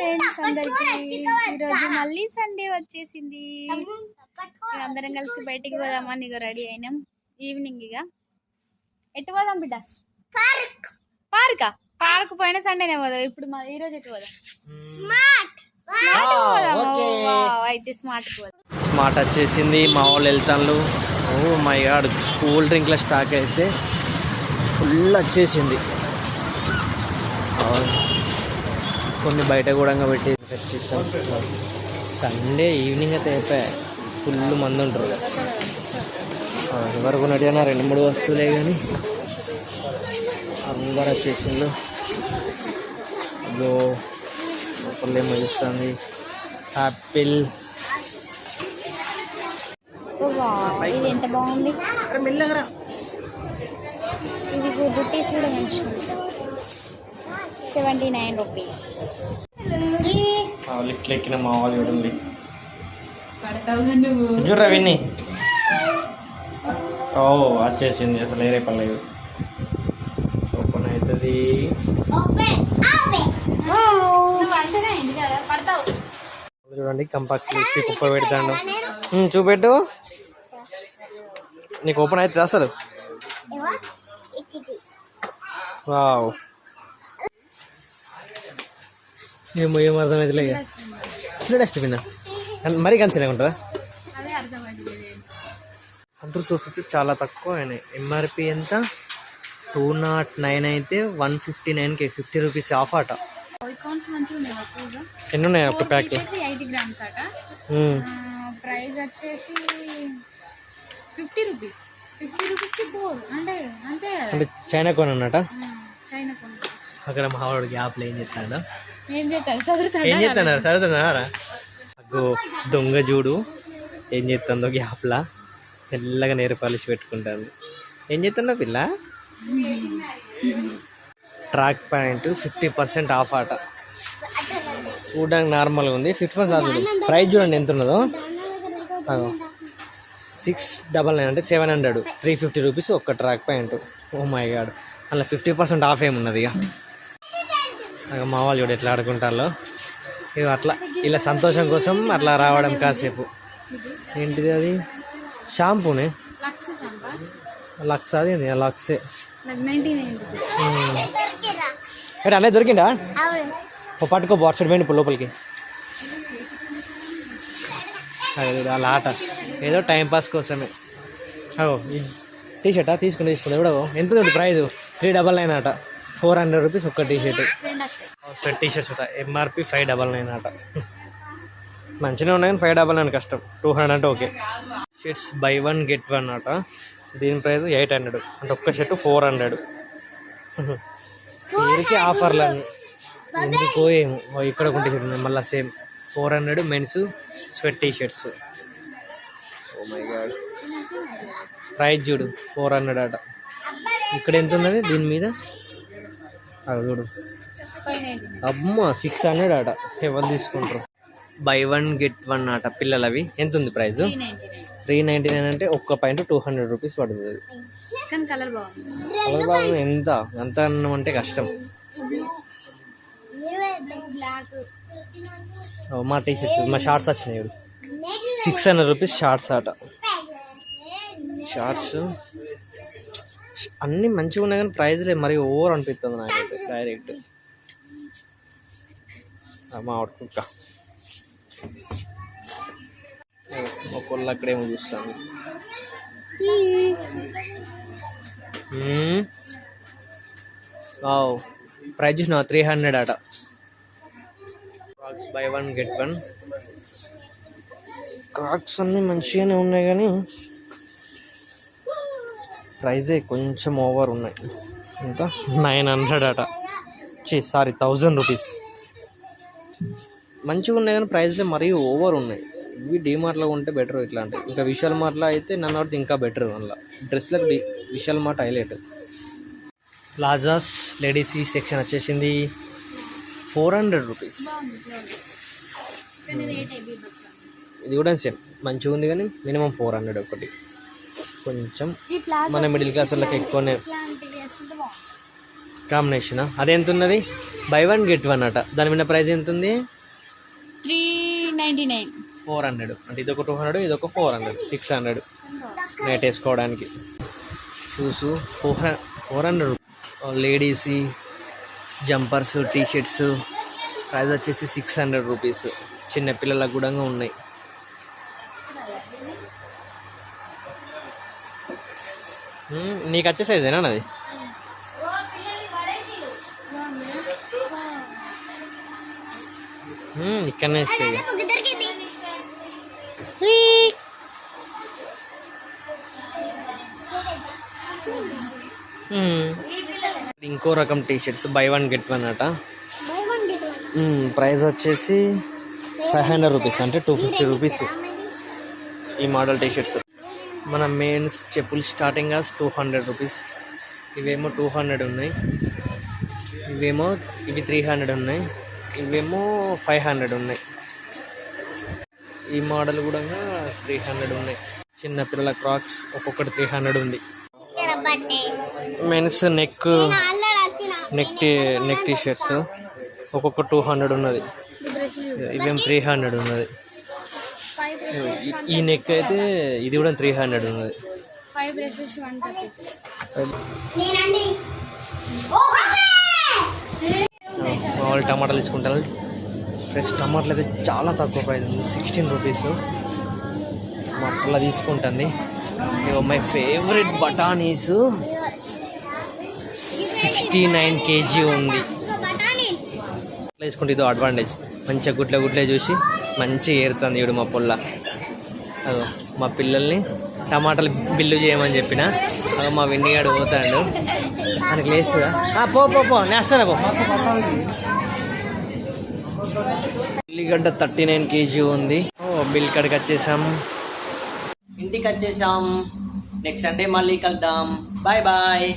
Friends అందరికి ఈరోజు మళ్ళీ సండే వచ్చేసింది. అందరం కలిసి బయటికి పోదామని ఇక రెడీ అయినాం. ఈవినింగ్ ఇక. ఎటు పోదాం బిడ్డ? పార్కా. పార్క్? పోయిన సండేనే పోదాం. ఇప్పుడు మా ఈ రోజు ఎటు పోదాం? అయితే స్మార్ట్ స్మార్ట్ వచ్చేసింది. మా వాళ్ళు వెళ్తాను ఓ మై గాడ్ కూల్ డ్రింక్ల స్టాక్ అయితే ఫుల్ వచ్చేసింది. కొన్ని బయట కూడా పెట్టి వచ్చేసాం సండే ఈవినింగ్ అయితే అయిపోయాయి ఫుల్ మంది ఉంటారు. ఆ, ఎవరు కొన్నట్టుగా రెండు మూడు వస్తువులే కానీ అందరు వచ్చేసిండు అయ్యో లోపల ఏమో చూస్తుంది. యాపిల్ ఇది ఎంత బాగుంది? ఇది బుట్టీస్ కూడా మంచిగా సెవెంటీ నైన్ రూపీస్ లిఫ్ట్ ఎక్కిన మా వాళ్ళు చూడండి చూడరా విన్ని. ఓ వచ్చేసింది. అసలు ఏరే పర్లేదు ఓపెన్ అవుతుంది. చూడండి కంపాక్స్ ఎక్కి కుప్ప పెడతాడు ఉమ్, చూపెట్టు. నీకు ఓపెన్ అవుతుంది అసలు? వావ్. ఏమో ఏం అర్థమవుతుంది చిన్న డస్ట్బిన్ మరీ కంచనే ఉంటుందా? సంతూర్ సోప్స్ చాలా తక్కువ అయినాయి. ఎంఆర్పి ఎంత? టూ నాట్ నైన్ అయితే వన్ ఫిఫ్టీ నైన్కి ఫిఫ్టీ రూపీస్ ఆఫ్ ఎక్కువగా ఎన్ని ఉన్నాయి ఒక ప్యాక్ గ్రామ్స్ అట ప్రైస్ వచ్చేసి ఫిఫ్టీ రూపీస్ ఫిఫ్టీ రూపీస్కి ఫోర్ అంటే అంతే అంటే చైనా కొని అన్నట చైనా కొను అక్కడ మా వాడు గ్యాప్లో ఏం చెప్తాడా ఏం చదువుతాడా ఏం చదువుతున్నారా అగ్గో దొంగ చూడు. ఏం చెప్తుందో గ్యాప్లా మెల్లగా నేరు పాలిష్ పెట్టుకుంటాను ఏం చెప్తున్నా పిల్ల? Track pant fifty percent off ఆట. చూడడానికి నార్మల్గా ఉంది. ఫిఫ్టీ పర్సెంట్ ఆఫ్ ప్రైస్ చూడండి ఎంత ఉన్నదో. సిక్స్ డబల్ నైన్ అంటే seven hundred. Three fifty rupees ఒక్క track pant. Oh my god. అలా ఫిఫ్టీ పర్సెంట్ ఆఫ్ ఏమున్నది ఇక మా వాళ్ళు చూడు ఎట్లా ఆడుకుంటారో ఇక అట్లా ఇలా సంతోషం కోసం అట్లా రావడం కాసేపు. ఏంటిది అది? షాంపూనే? లక్స్ అది లక్సే నాకు అన్నీ అన్నయ్య దొరికిందా ఓ పట్టుకో బాట్ సైడ్ పోయింది ఇప్పుడు లోపలికి. అదే వాళ్ళ ఆట. ఏదో టైంపాస్ కోసమే. ఓ టీ షర్టా తీసుకుని తీసుకుని ఎవడో. ఎంత ఉంది ప్రైజ్? త్రీ డబల్ నైన్ ఆట. ఫోర్ హండ్రెడ్ రూపీస్ ఒక్క టీ షర్ట్ రెండు వస్తాయి సెట్ టీ షర్ట్స్ ఉంటాయి ఎంఆర్పి ఫైవ్ డబల్ నైన్ ఆట మంచిగా ఉన్నాయి కానీ ఫైవ్ డబల్ నైన్ కష్టం. టూ హండ్రెడ్ అంటే okay. Shirts buy one get one ఆట దీని ప్రైస్ ఎయిట్ హండ్రెడ్. అంటే ఒక్క షర్ట్ ఫోర్ హండ్రెడ్ వీరికి ఆఫర్లు అన్ని. ఎందుకో ఏమో ఓ ఇక్కడ ఒక టీ షర్ట్ ఉంది మళ్ళీ same four hundred men's sweat T shirts oh my god price చూడు. ఫోర్ హండ్రెడ్ ఆట ఇక్కడ ఎంత ఉన్నది? దీని మీద? అది చూడు. అమ్మ సిక్స్ హండ్రెడ్ ఆట. ఎవరు తీసుకుంటారు? బై వన్ గెట్ వన్ ఆట. పిల్లలవి. ఎంత ఉంది price three ninety nine. Three ninety nine అంటే ఒక్క పాయింట్ టూ హండ్రెడ్ రూపీస్ పడుతుంది. కలర్ బాగుంది. ఎంత? అంత అన్నం అంటే కష్టం. మా టీ షర్ట్స్ మా షార్ట్స్ వచ్చినాయి సిక్స్ హండ్రెడ్ రూపీస్ షార్ట్స్ ఆట. షార్ట్స్ అన్నీ మంచిగా ఉన్నాయి కానీ ప్రైజ్లే మరి ఓవర్ అనిపిస్తుంది నాకైతే డైరెక్ట్ మా ఆవిడ కుక్క మా అక్కడేమో చూస్తాను ప్రైజ్ చూసిన త్రీ హండ్రెడ్ అట Crocs buy one get one Crocs అన్నీ మంచిగానే ఉన్నాయి కానీ ప్రైజే కొంచెం ఓవర్ ఉన్నాయి. ఎంత నైన్ హండ్రెడ్ అట. చీ సారీ థౌజండ్ రూపీస్. మంచిగా ఉన్నాయి కానీ ప్రైస్లే మరీ ఓవర్ ఉన్నాయి. ఇవి డీమార్ట్లో ఉంటే బెటర్ ఇట్లాంటి. ఇంకా విశాల్ మార్ట్లో అయితే నన్ను అవుతుంది ఇంకా బెటర్ మళ్ళీ డ్రెస్లకు the Vishal mart highlight. Palazzos ladies section వచ్చేసింది. Four hundred rupees. హెవీ ఇది కూడా సేమ్ మంచిగా ఉంది కానీ మినిమం ఫోర్ హండ్రెడ్ ఒకటి. కొంచెం మన మిడిల్ క్లాస్ వాళ్ళకి ఎక్కువనే కాంబినేషన్ అది ఎంత ఉన్నది బై వన్ గెట్ వన్ అట. దాని మీద ప్రైస్ ఎంత ఉంది three ninety nine four hundred అంటే ఇది ఒక టూ హండ్రెడ్ ఇది ఒక four hundred six hundred night వేసుకోవడానికి shoes four four hundred ladies jumpers T shirts price వచ్చేసి సిక్స్ హండ్రెడ్ రూపీస్ చిన్న పిల్లలకు కూడా ఉన్నాయి. నీకు వచ్చే సైజేనా అది ఇక్కడనే. ఇంకో రకం T shirts buy one get one అట ప్రైస్ వచ్చేసి ఫైవ్ హండ్రెడ్ రూపీస్ అంటే టూ ఫిఫ్టీ రూపీస్ ఈ మోడల్ టీ షర్ట్స్ మన మెయిన్స్ చెప్పులు starting as two hundred rupees ఇవేమో టూ హండ్రెడ్ ఉన్నాయి. ఇవేమో ఇవి త్రీ హండ్రెడ్ ఉన్నాయి. ఇవేమో ఫైవ్ హండ్రెడ్ ఉన్నాయి. ఈ మోడల్ కూడా త్రీ హండ్రెడ్ ఉన్నాయి. చిన్న పిల్లల క్రాక్స్ ఒక్కొక్కటి త్రీ హండ్రెడ్ ఉంది. Men's neck neck T neck T shirts ఒక్కొక్క టూ హండ్రెడ్ ఉన్నది. ఇవేం త్రీ హండ్రెడ్ ఉన్నది. ఈ- నెక్ అయితే ఇది కూడా త్రీ హండ్రెడ్ ఉన్నది ఫైవ్ బ్రషెస్ వన్ వాళ్ళు టమాటాలు తీసుకుంటారు. ఫ్రెష్ టమాటాలు అయితే చాలా తక్కువ ప్రైస్ ఉంది. సిక్స్టీన్ రూపీస్ మా అట్లా తీసుకుంటుంది. ఇగో మై ఫేవరెట్ బఠానీస్ సిక్స్టీ నైన్ కేజీ ఉంది. వేసుకుంటే ఇదో అడ్వాంటేజ్ మంచిగా గుట్ల గుట్లే చూసి మంచిగా ఏరుతుంది ఇవిడు మా పొల్ల. అదో మా పిల్లల్ని టమాటాలు బిల్లు చేయమని చెప్పిన. అదో మా విన్నిగాడు పోతాడు. మనకి లేస్తుందా? ఆ, పో పో పో. నేస్తానా పో. బిల్లిగడ్డ థర్టీ నైన్ కేజీ ఉంది. ఓ బిల్ కడికి వచ్చేసాం. ఇంటికి వచ్చేసాం. నెక్స్ట్ సండే మళ్ళీ కలుద్దాం. Bye bye.